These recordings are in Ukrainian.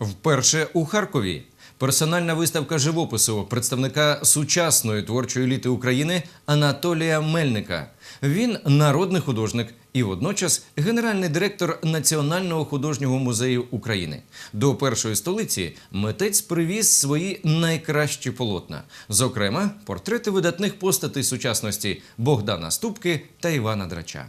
Вперше у Харкові персональна виставка живопису представника сучасної творчої еліти України Анатолія Мельника. Він народний художник і водночас генеральний директор Національного художнього музею України. До першої столиці митець привіз свої найкращі полотна, зокрема, портрети видатних постатей сучасності Богдана Ступки та Івана Драча.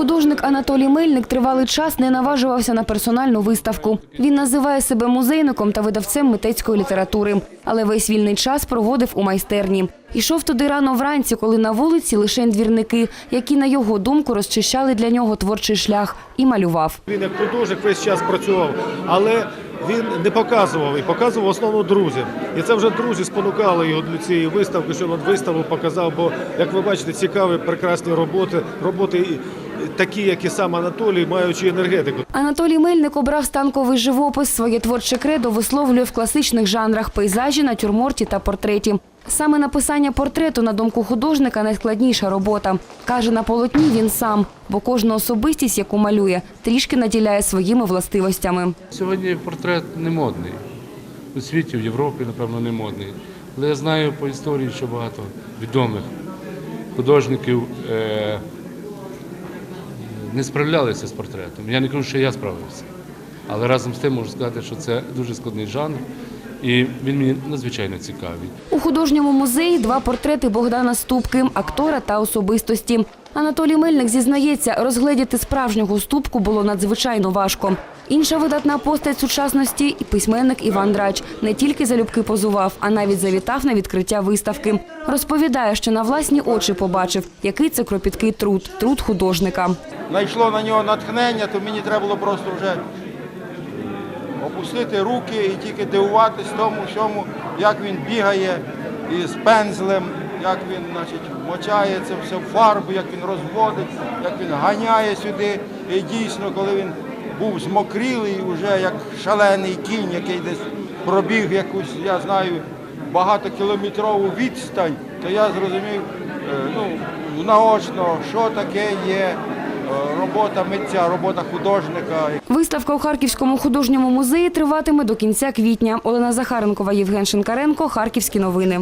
Художник Анатолій Мельник тривалий час не наважувався на персональну виставку. Він називає себе музейником та видавцем митецької літератури, але весь вільний час проводив у майстерні. Ішов туди рано вранці, коли на вулиці лише двірники, які, на його думку, розчищали для нього творчий шлях і малював. Він як художник весь час працював, але він не показував і показував в основному друзям. І це вже друзі спонукали його для цієї виставки, щоб він виставу показав. Бо, як ви бачите, цікаві, прекрасні роботи, роботи такі, як і сам Анатолій, маючи енергетику. Анатолій Мельник обрав станковий живопис. Своє творче кредо висловлює в класичних жанрах пейзажі, натюрморті та портреті. Саме написання портрету, на думку художника, найскладніша робота. Каже, на полотні він сам, бо кожну особистість, яку малює, трішки наділяє своїми властивостями. Сьогодні портрет не модний. У світі, в Європі, напевно, не модний. Але я знаю по історії, що багато відомих художників е- не справлялися з портретом. Я не кажу, що я справився. Але разом з тим можу сказати, що це дуже складний жанр, і він мені надзвичайно цікавий. У художньому музеї два портрети Богдана Ступки, актора та особистості. Анатолій Мельник зізнається, розгледіти справжнього ступку було надзвичайно важко. Інша видатна постать сучасності і письменник Іван Драч не тільки залюбки позував, а навіть завітав на відкриття виставки. Розповідає, що на власні очі побачив, який це кропіткий труд, труд художника. знайшло на нього натхнення, то мені треба було просто вже опустити руки і тільки дивуватись тому всьому, як він бігає із пензлем, як він значить, вмочає це все в фарбу, як він розводить, як він ганяє сюди. І дійсно, коли він був змокрілий, вже як шалений кінь, який десь пробіг якусь, я знаю, багатокілометрову відстань, то я зрозумів е, ну, наочно, що таке є е, робота митця, робота художника. Виставка у Харківському художньому музеї триватиме до кінця квітня. Олена Захаренкова, Євген Шинкаренко, Харківські новини.